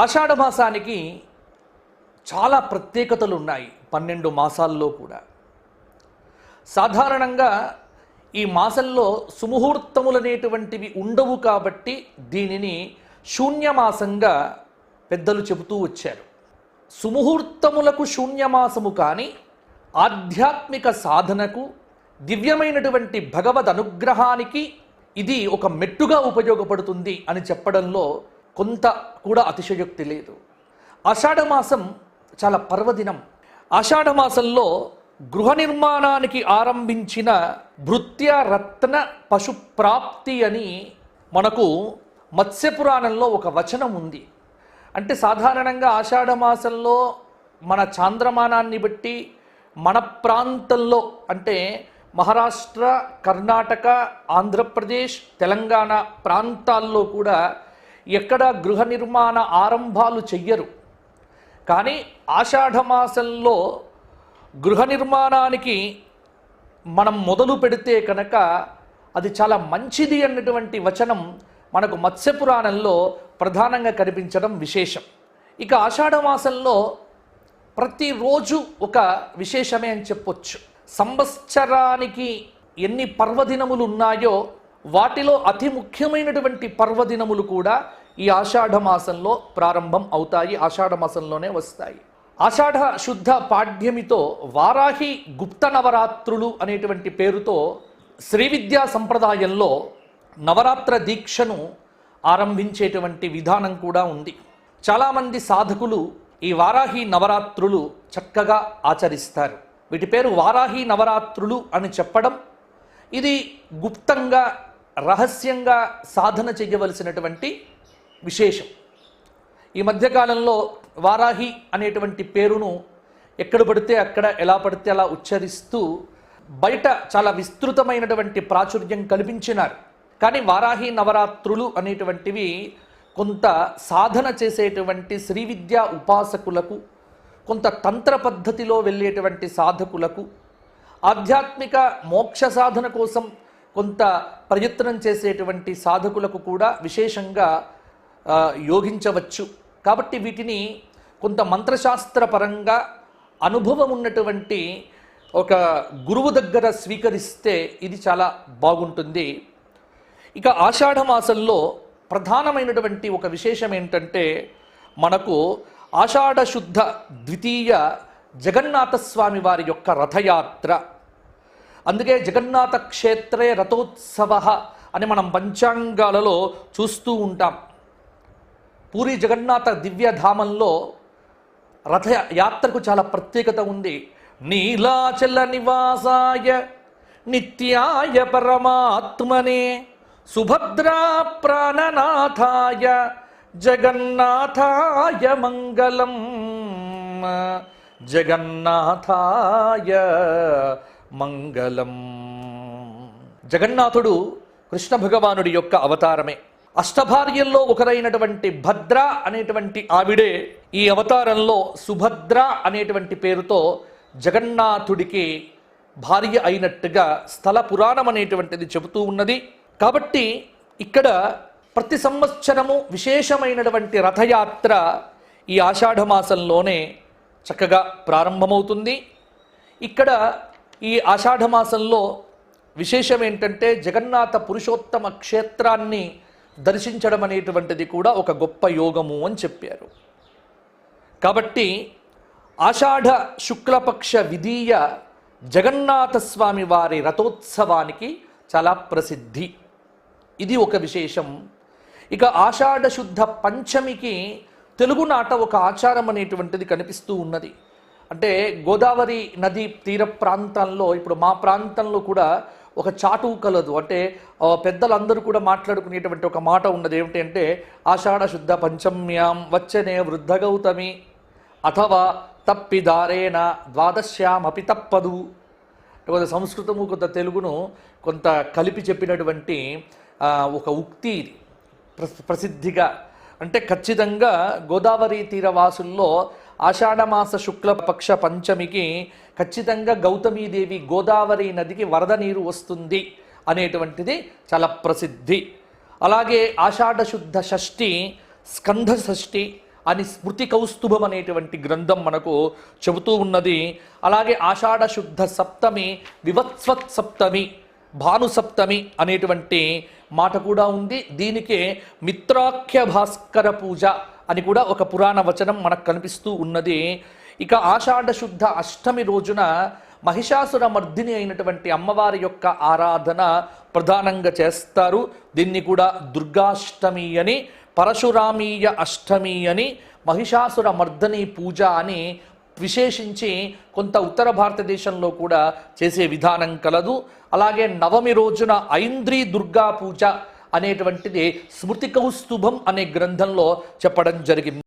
ఆషాఢ మాసానికి చాలా ప్రత్యేకతలు ఉన్నాయి పన్నెండు మాసాల్లో కూడా. సాధారణంగా ఈ మాసంలో సుముహూర్తములనేటువంటివి ఉండవు కాబట్టి దీనిని శూన్యమాసంగా పెద్దలు చెబుతూ వచ్చారు. సుముహూర్తములకు శూన్యమాసము కానీ ఆధ్యాత్మిక సాధనకు దివ్యమైనటువంటి భగవద్ అనుగ్రహానికి ఇది ఒక మెట్టుగా ఉపయోగపడుతుంది అని చెప్పడంలో కొంత కూడా అతిశయోక్తి లేదు. ఆషాఢమాసం చాలా పర్వదినం. ఆషాఢమాసంలో గృహ నిర్మాణానికి ఆరంభించిన భృత్య రత్న పశు ప్రాప్తి అని మనకు మత్స్యపురాణంలో ఒక వచనం ఉంది. అంటే సాధారణంగా ఆషాఢ మాసంలో మన చాంద్రమానాన్ని బట్టి మన ప్రాంతంలో అంటే మహారాష్ట్ర కర్ణాటక ఆంధ్రప్రదేశ్ తెలంగాణ ప్రాంతాల్లో కూడా ఎక్కడ గృహ నిర్మాణ ఆరంభాలు చెయ్యరు. కానీ ఆషాఢమాసంలో గృహ నిర్మాణానికి మనం మొదలు పెడితే కనుక అది చాలా మంచిది అన్నటువంటి వచనం మనకు మత్స్యపురాణంలో ప్రధానంగా కనిపించడం విశేషం. ఇక ఆషాఢ మాసంలో ప్రతిరోజు ఒక విశేషమే అని చెప్పొచ్చు. సంవత్సరానికి ఎన్ని పర్వదినములు ఉన్నాయో వాటిలో అతి ముఖ్యమైనటువంటి పర్వదినములు కూడా ఈ ఆషాఢ మాసంలో ప్రారంభం అవుతాయి ఆషాఢ మాసంలోనే వస్తాయి. ఆషాఢ శుద్ధ పాడ్యమితో వారాహి గుప్త నవరాత్రులు అనేటువంటి పేరుతో శ్రీ విద్యా సంప్రదాయంలో నవరాత్ర దీక్షను ఆరంభించేటువంటి విధానం కూడా ఉంది. చాలామంది సాధకులు ఈ వారాహి నవరాత్రులు చక్కగా ఆచరిస్తారు. వీటి పేరు వారాహి నవరాత్రులు అని చెప్పడం. ఇది గుప్తంగా రహస్యంగా సాధన చేయవలసినటువంటి విశేషం. ఈ మధ్యకాలంలో వారాహి అనేటువంటి పేరును ఎక్కడ పడితే అక్కడ ఎలా పడితే అలా ఉచ్చరిస్తూ బయట చాలా విస్తృతమైనటువంటి ప్రాచుర్యం కల్పించినారు. కానీ వారాహి నవరాత్రులు అనేటువంటివి కొంత సాధన చేసేటువంటి శ్రీ విద్యా ఉపాసకులకు కొంత తంత్ర పద్ధతిలో వెళ్ళేటువంటి సాధకులకు ఆధ్యాత్మిక మోక్ష సాధన కోసం కొంత ప్రయత్నం చేసేటువంటి సాధకులకు కూడా విశేషంగా యోగించవచ్చు. కాబట్టి వీటిని కొంత మంత్రశాస్త్రపరంగా అనుభవం ఉన్నటువంటి ఒక గురువు దగ్గర స్వీకరిస్తే ఇది చాలా బాగుంటుంది. ఇక ఆషాఢ మాసంలో ప్రధానమైనటువంటి ఒక విశేషం ఏంటంటే మనకు ఆషాఢ శుద్ధ ద్వితీయ జగన్నాథస్వామి వారి యొక్క రథయాత్ర. అందుకే జగన్నాథ క్షేత్రే రథోత్సవ అని మనం పంచాంగాలలో చూస్తూ ఉంటాం. పూరి జగన్నాథ దివ్యధామంలో రథ యాత్రకు చాలా ప్రత్యేకత ఉంది. నీలాచల నివాసాయ నిత్యాయ పరమాత్మనే సుభద్రా ప్రాణనాథాయ జగన్నాథాయ మంగళం. జగన్నాథాయ మంగళం. జగన్నాథుడు కృష్ణ భగవానుడి యొక్క అవతారమే. అష్టభార్యల్లో ఒకరైనటువంటి భద్ర అనేటువంటి ఆవిడే ఈ అవతారంలో సుభద్ర అనేటువంటి పేరుతో జగన్నాథుడికి భార్య అయినట్టుగా స్థల పురాణం అనేటువంటిది చెబుతూ ఉన్నది. కాబట్టి ఇక్కడ ప్రతి సంవత్సరము విశేషమైనటువంటి రథయాత్ర ఈ ఆషాఢమాసంలోనే చక్కగా ప్రారంభమవుతుంది. ఇక్కడ ఈ ఆషాఢ మాసంలో విశేషం ఏంటంటే జగన్నాథ పురుషోత్తమ క్షేత్రాన్ని దర్శించడం అనేటువంటిది కూడా ఒక గొప్ప యోగము అని చెప్పారు. కాబట్టి ఆషాఢ శుక్లపక్ష విధీయ జగన్నాథస్వామి వారి రథోత్సవానికి చాలా ప్రసిద్ధి. ఇది ఒక విశేషం. ఇక ఆషాఢ శుద్ధ పంచమికి తెలుగునాట ఒక ఆచారం అనేటువంటిది కనిపిస్తూ ఉన్నది. అంటే గోదావరి నది తీర ప్రాంతంలో ఇప్పుడు మా ప్రాంతంలో కూడా ఒక చాటు కలదు. అంటే పెద్దలందరూ కూడా మాట్లాడుకునేటువంటి ఒక మాట ఉన్నది ఏమిటి అంటే ఆషాఢ శుద్ధ పంచమ్యాం వచ్చనే వృద్ధ గౌతమి అథవా తప్పిదారేణ ద్వాదశ్యామపి తప్పదు. కొంత సంస్కృతము కొంత తెలుగును కొంత కలిపి చెప్పినటువంటి ఒక ఉక్తి ఇది. ప్ర- ప్రసిద్ధిగా. అంటే ఖచ్చితంగా గోదావరి తీరవాసుల్లో ఆషాఢమాస శుక్లపక్ష పంచమికి ఖచ్చితంగా గౌతమీదేవి గోదావరి నదికి వరద నీరు వస్తుంది అనేటువంటిది చాలా ప్రసిద్ధి. అలాగే ఆషాఢ శుద్ధ షష్ఠి స్కంధ షష్ఠి అని స్మృతి కౌస్తుభం అనేటువంటి గ్రంథం మనకు చెబుతూ ఉన్నది. అలాగే ఆషాఢ శుద్ధ సప్తమి వివత్స్వత్ సప్తమి భాను సప్తమి అనేటువంటి మాట కూడా ఉంది. దీనికే మిత్రాఖ్య భాస్కర పూజ అని కూడా ఒక పురాణ వచనం మనకు కనిపిస్తూ ఉన్నది. ఇక ఆషాఢ శుద్ధ అష్టమి రోజున మహిషాసుర మర్దిని అయినటువంటి అమ్మవారి యొక్క ఆరాధన ప్రధానంగా చేస్తారు. దీన్ని కూడా దుర్గాష్టమి అని పరశురామీయ అష్టమి అని మహిషాసుర మర్దని పూజ అని విశేషించి కొంత ఉత్తర భారతదేశంలో కూడా చేసే విధానం కలదు. అలాగే నవమి రోజున ఐంద్రీ దుర్గా పూజ అనేటువంటిది స్మృతి కౌస్తుభం అనే గ్రంథంలో చెప్పడం జరిగింది.